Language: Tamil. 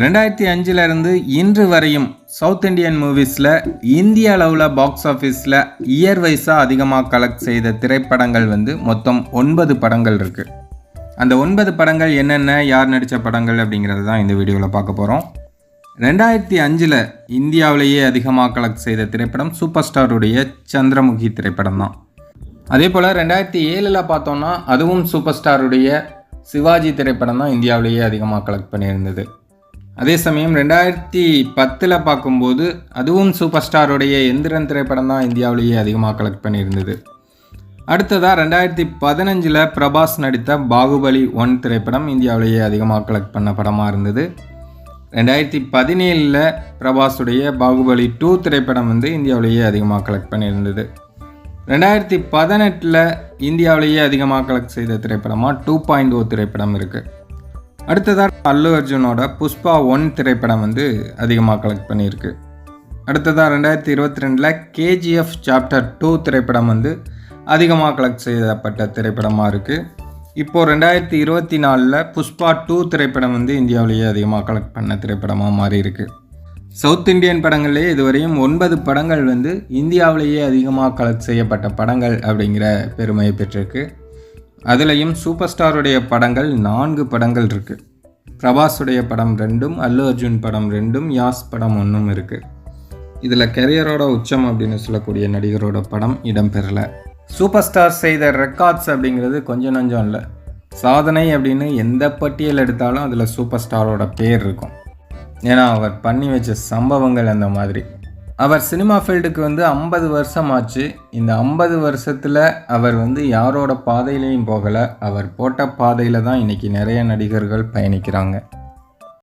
ரெண்டாயிரத்தி அஞ்சிலிருந்து இன்று வரையும் சவுத் இந்தியன் மூவிஸில் இந்திய அளவில் பாக்ஸ் ஆஃபீஸில் இயர் வைஸாக அதிகமாக கலெக்ட் செய்த திரைப்படங்கள் வந்து மொத்தம் ஒன்பது படங்கள் இருக்குது அந்த ஒன்பது படங்கள் என்னென்ன யார் நடித்த படங்கள் அப்படிங்கிறது தான் இந்த வீடியோவில் பார்க்க போகிறோம் ரெண்டாயிரத்தி அஞ்சில் இந்தியாவிலேயே அதிகமாக கலெக்ட் செய்த திரைப்படம் சூப்பர் ஸ்டாருடைய சந்திரமுகி திரைப்படம் தான். அதே போல் ரெண்டாயிரத்தி ஏழில் பார்த்தோன்னா அதுவும் சூப்பர் ஸ்டாருடைய சிவாஜி திரைப்படம் தான் இந்தியாவிலேயே அதிகமாக கலெக்ட் பண்ணியிருந்தது. அதே சமயம் ரெண்டாயிரத்தி பத்தில் பார்க்கும்போது அதுவும் சூப்பர் ஸ்டாருடைய எந்திரன் திரைப்படம் தான் இந்தியாவிலேயே அதிகமாக கலெக்ட் பண்ணியிருந்தது. அடுத்ததாக ரெண்டாயிரத்தி பதினஞ்சில் பிரபாஸ் நடித்த பாகுபலி ஒன் திரைப்படம் இந்தியாவிலேயே அதிகமாக கலெக்ட் பண்ண படமாக இருந்தது. ரெண்டாயிரத்தி பதினேழில் பிரபாஸுடைய பாகுபலி டூ திரைப்படம் வந்து இந்தியாவிலேயே அதிகமாக கலெக்ட் பண்ணியிருந்தது. ரெண்டாயிரத்தி பதினெட்டில் இந்தியாவிலேயே அதிகமாக கலெக்ட் செய்த திரைப்படமாக டூ பாயிண்ட் ஓ திரைப்படம் இருக்குது அடுத்ததாக அல்லு அர்ஜுனோட புஷ்பா ஒன் திரைப்படம் வந்து அதிகமாக கலெக்ட் பண்ணியிருக்கு. அடுத்ததாக ரெண்டாயிரத்தி இருபத்தி ரெண்டில் கேஜிஎஃப் சாப்டர் டூ திரைப்படம் வந்து அதிகமாக கலெக்ட் செய்யப்பட்ட திரைப்படமாக இருக்குது இப்போது ரெண்டாயிரத்தி இருபத்தி நாலில் புஷ்பா டூ திரைப்படம் வந்து இந்தியாவிலேயே அதிகமாக கலெக்ட் பண்ண திரைப்படமாக மாறி இருக்குது சவுத் இந்தியன் படங்கள்லேயே இதுவரையும் ஒன்பது படங்கள் வந்து இந்தியாவிலேயே அதிகமாக கலெக்ட் செய்யப்பட்ட படங்கள் அப்படிங்கிற பெருமையை பெற்றிருக்கு. அதுலேயும் சூப்பர் ஸ்டாருடைய படங்கள் நான்கு படங்கள் இருக்குது பிரபாஸுடைய படம் ரெண்டும் அல்லு அர்ஜுன் படம் ரெண்டும் யாஸ் படம் ஒன்றும் இருக்குது இதில் கெரியரோட உச்சம் அப்படின்னு சொல்லக்கூடிய நடிகரோட படம் இடம்பெறலை. சூப்பர் ஸ்டார் செய்த ரெக்கார்ட்ஸ் அப்படிங்கிறது கொஞ்சம் நஞ்சம் இல்லை. சாதனை அப்படின்னு எந்த பட்டியல் எடுத்தாலும் அதில் சூப்பர் ஸ்டாரோட பேர் இருக்கும். ஏன்னா அவர் பண்ணி வச்ச சம்பவங்கள் அந்த மாதிரி. அவர் சினிமா ஃபீல்டுக்கு வந்து ஐம்பது வருஷம் ஆச்சு இந்த ஐம்பது வருஷத்தில் அவர் வந்து யாரோட பாதையிலையும் போகலை. அவர் போட்ட பாதையில் தான் இன்றைக்கி நிறைய நடிகர்கள் பயணிக்கிறாங்க.